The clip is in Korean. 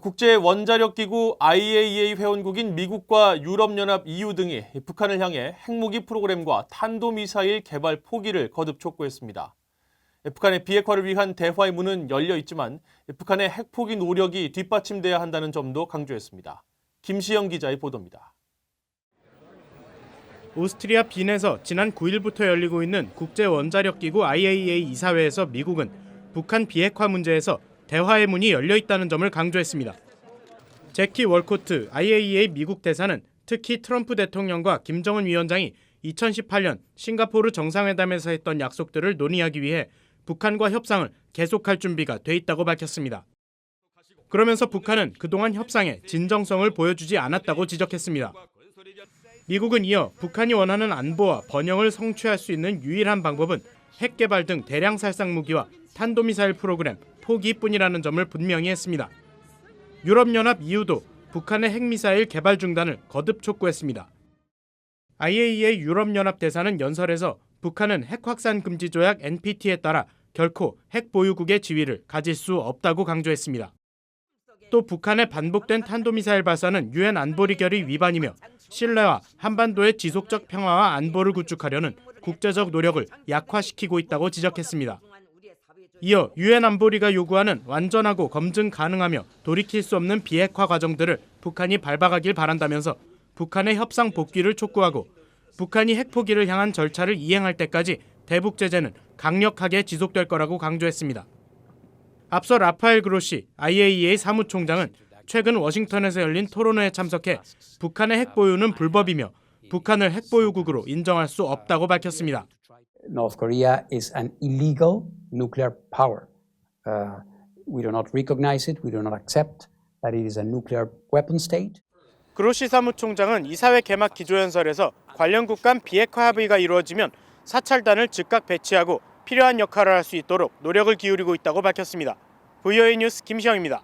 국제 원자력 기구 IAEA 회원국인 미국과 유럽연합 EU 등이 북한을 향해 핵무기 프로그램과 탄도미사일 개발 포기를 거듭 촉구했습니다. 북한의 비핵화를 위한 대화의 문은 열려 있지만 북한의 핵포기 노력이 뒷받침돼야 한다는 점도 강조했습니다. 김시영 기자의 보도입니다. 오스트리아 빈에서 지난 9일부터 열리고 있는 국제 원자력 기구 IAEA 이사회에서 미국은 북한 비핵화 문제에서 대화의 문이 열려 있다는 점을 강조했습니다. 제키 월코트 IAEA 미국 대사는 특히 트럼프 대통령과 김정은 위원장이 2018년 싱가포르 정상회담에서 했던 약속들을 논의하기 위해 북한과 협상을 계속할 준비가 돼 있다고 밝혔습니다. 그러면서 북한은 그동안 협상에 진정성을 보여주지 않았다고 지적했습니다. 미국은 이어 북한이 원하는 안보와 번영을 성취할 수 있는 유일한 방법은 핵 개발 등 대량 살상 무기와 탄도미사일 프로그램 포기뿐이라는 점을 분명히 했습니다. 유럽연합 EU도 북한의 핵미사일 개발 중단을 거듭 촉구했습니다. IAEA 유럽연합 대사는 연설에서 북한은 핵 확산 금지 조약 NPT에 따라 결코 핵 보유국의 지위를 가질 수 없다고 강조했습니다. 또 북한의 반복된 탄도미사일 발사는 유엔 안보리 결의 위반이며 신뢰와 한반도의 지속적 평화와 안보를 구축하려는 국제적 노력을 약화시키고 있다고 지적했습니다. 이어 유엔 안보리가 요구하는 완전하고 검증 가능하며 돌이킬 수 없는 비핵화 과정들을 북한이 밟아가길 바란다면서 북한의 협상 복귀를 촉구하고 북한이 핵 포기를 향한 절차를 이행할 때까지 대북 제재는 강력하게 지속될 거라고 강조했습니다. 앞서 라파엘 그로시 IAEA 사무총장은 최근 워싱턴에서 열린 토론회에 참석해 북한의 핵 보유는 불법이며 북한을 핵 보유국으로 인정할 수 없다고 밝혔습니다. North Korea is an illegal nuclear power. Uh, we do not recognize it. We do not accept that it is a nuclear weapon state. 그로시 사무총장은 이사회 개막 기조연설에서 관련국 간 비핵화 합의가 이루어지면 사찰단을 즉각 배치하고 필요한 역할을 할 수 있도록 노력을 기울이고 있다고 밝혔습니다. VOA 뉴스 김시영입니다.